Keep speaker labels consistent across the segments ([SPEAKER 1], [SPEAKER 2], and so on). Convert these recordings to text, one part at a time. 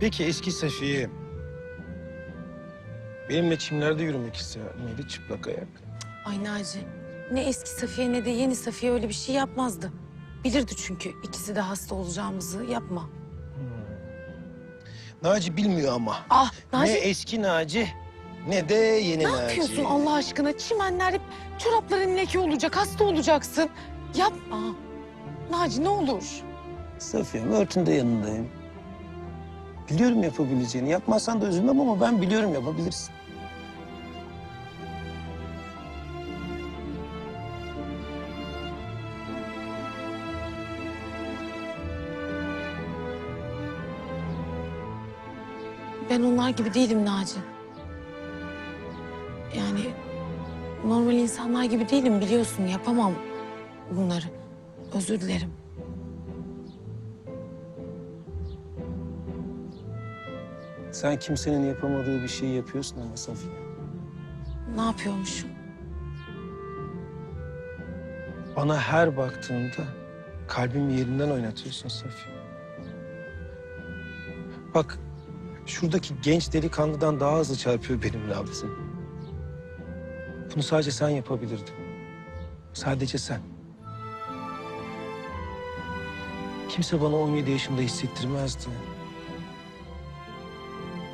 [SPEAKER 1] Peki eski Safiye benimle çimlerde yürümek ister miydi çıplak ayak?
[SPEAKER 2] Ay Naci, ne eski Safiye ne de yeni Safiye öyle bir şey yapmazdı. Bilirdi çünkü ikisi de hasta olacağımızı yapma.
[SPEAKER 1] Naci bilmiyor ama.
[SPEAKER 2] Ah Naci
[SPEAKER 1] Ne eski Naci ne de yeni
[SPEAKER 2] ne
[SPEAKER 1] Naci.
[SPEAKER 2] yapıyorsun Allah aşkına? Çimenler hep çorapların leke olacak, hasta olacaksın. Yapma. Naci ne olur.
[SPEAKER 1] Safiye örtünde yanındayım. Biliyorum yapabileceğini. Yapmazsan da üzülmem ama ben biliyorum yapabilirsin.
[SPEAKER 2] Ben onlar gibi değilim Naci. Yani normal insanlar gibi değilim biliyorsun yapamam bunları. Özür dilerim.
[SPEAKER 1] Sen kimsenin yapamadığı bir şeyi yapıyorsun ama Safiye.
[SPEAKER 2] Ne yapıyormuşum?
[SPEAKER 1] Bana her baktığında kalbimi yerinden oynatıyorsun Safiye. Bak şuradaki genç delikanlıdan daha hızlı çarpıyor benim nabzım. Bunu sadece sen yapabilirdin. Sadece sen. Kimse bana 17 yaşında hissettirmezdi.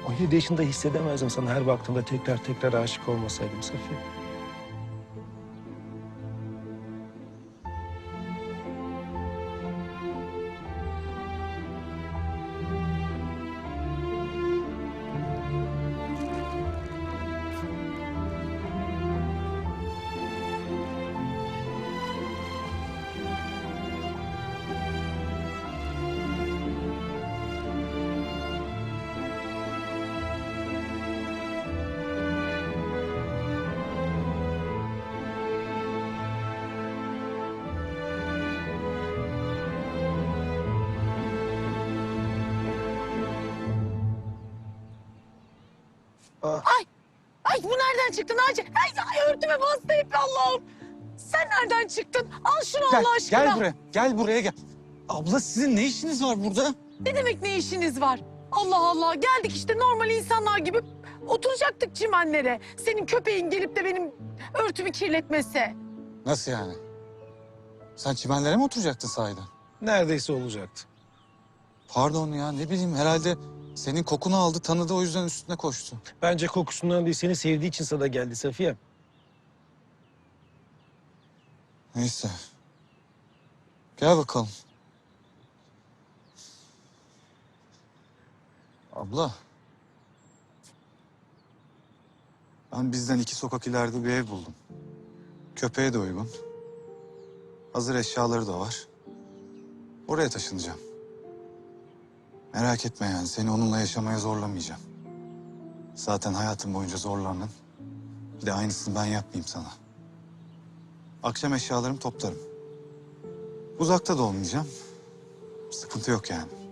[SPEAKER 1] 17 yaşında hissedemezdim sana her baktığımda tekrar tekrar aşık olmasaydım Safiye.
[SPEAKER 2] Ay bu nereden çıktı Naci? Ay, ay örtüme bastı hep Allah'ım. Sen nereden çıktın? Al şunu
[SPEAKER 3] Gel,
[SPEAKER 2] Allah aşkına.
[SPEAKER 3] gel buraya. Gel buraya gel. Abla sizin ne işiniz var burada?
[SPEAKER 2] Ne demek ne işiniz var? Allah Allah geldik işte normal insanlar gibi oturacaktık çimenlere. Senin köpeğin gelip de benim örtümü kirletmesi.
[SPEAKER 3] Nasıl yani? Sen çimenlere mi oturacaktın sahiden?
[SPEAKER 1] Neredeyse olacaktı.
[SPEAKER 3] Pardon ya ne bileyim herhalde senin kokunu aldı tanıdı o yüzden üstüne koştu.
[SPEAKER 1] Bence kokusundan değil seni sevdiği için sana geldi Safiye.
[SPEAKER 3] Neyse. Gel bakalım. Abla. Ben bizden iki sokak ileride bir ev buldum. Köpeğe de uygun. Hazır eşyaları da var. Oraya taşınacağım. Merak etme yani seni onunla yaşamaya zorlamayacağım. Zaten hayatım boyunca zorlandın. Bir de aynısını ben yapmayayım sana. Akşam eşyalarımı toplarım. Uzakta da olmayacağım. Sıkıntı yok yani.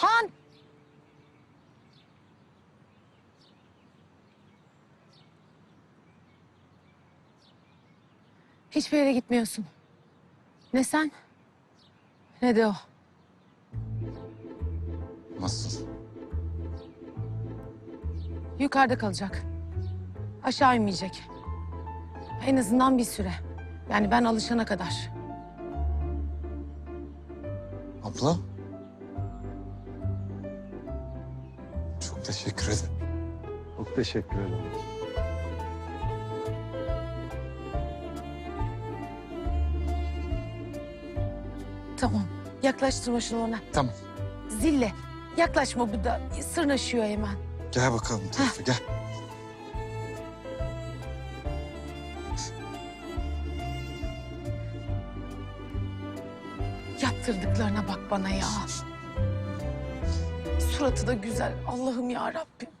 [SPEAKER 2] Han! Hiçbir yere gitmiyorsun. Ne sen ne de o.
[SPEAKER 3] Nasıl?
[SPEAKER 2] Yukarıda kalacak. Aşağı inmeyecek. En azından bir süre. Yani ben alışana kadar.
[SPEAKER 3] Abla? Çok teşekkür ederim.
[SPEAKER 1] Çok teşekkür ederim.
[SPEAKER 2] Tamam. Yaklaştırma şunu ona.
[SPEAKER 3] Tamam.
[SPEAKER 2] Zille. Yaklaşma bu da sırnaşıyor hemen.
[SPEAKER 3] Gel bakalım tarafa gel.
[SPEAKER 2] Yaptırdıklarına bak bana ya. Suratı da güzel. Allah'ım ya Rabbim.